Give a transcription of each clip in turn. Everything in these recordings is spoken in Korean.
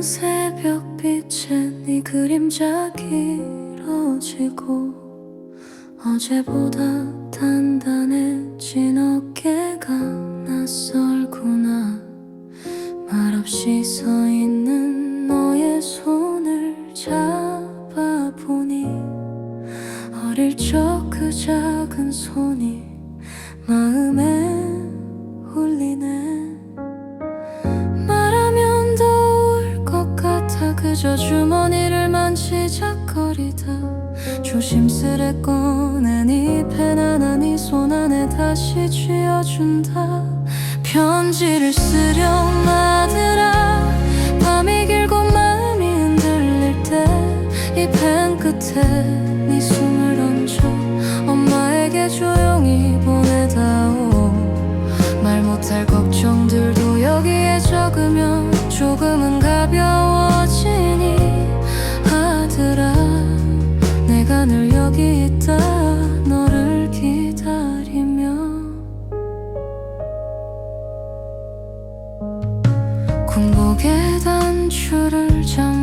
새벽빛에 네 그림자 길어지고 어제보다 단단해진 어깨가 낯설구나. 말없이 서 있는 너의 손을 잡아보니 어릴 적 그 작은 손이 마음에 울리네 그저 주머니를 만지작거리다. 조심스레 꺼낸 이펜 하나 네손 안에 다시 쥐어준다. 편지를 쓰렴 아들아. 밤이 길고 마음이 흔들릴 때 이 펜 끝에 네 숨을 얹어. 엄마에게 조용히 보내다오. 말 못할 걱 군복의 단추를 잠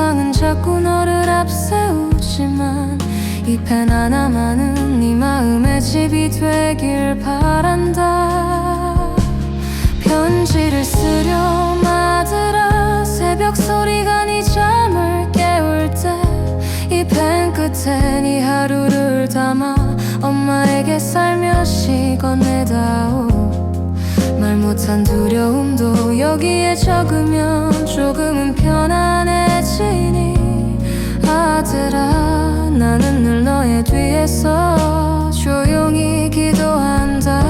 세상은 자꾸 너를 앞세우지만 이펜 하나만은 네 마음의 집이 되길 바란다. 편지를 쓰렴 아들아 새벽 소리가 네 잠을 깨울 때 이펜 끝에 네 하루를 담아 엄마에게 살며시 건네다오. 말 못한 두려움도 여기에 적으면 조금은 편안해 지니 아들아 나는 늘 너의 뒤에서 조용히 기도한다.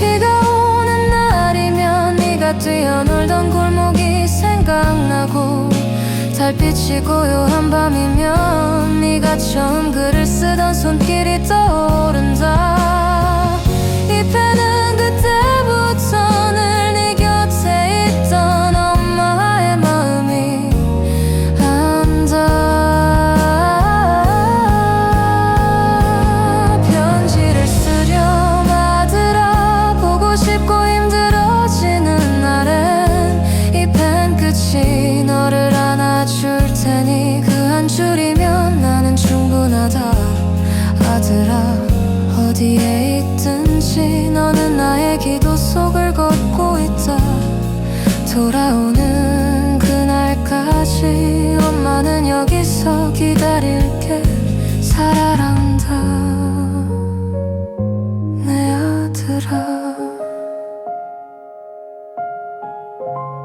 비가 오는 날이면 네가 뛰어놀던 골목이 생각나고 달빛이 고요한 밤이면 네가 처음 글을 쓰던 손길이 떠 있든지 너는 나의 기도 속을 걷고 있다 돌아오는 그날까지 엄마는 여기서 기다릴게. 사랑한다. 내 아들아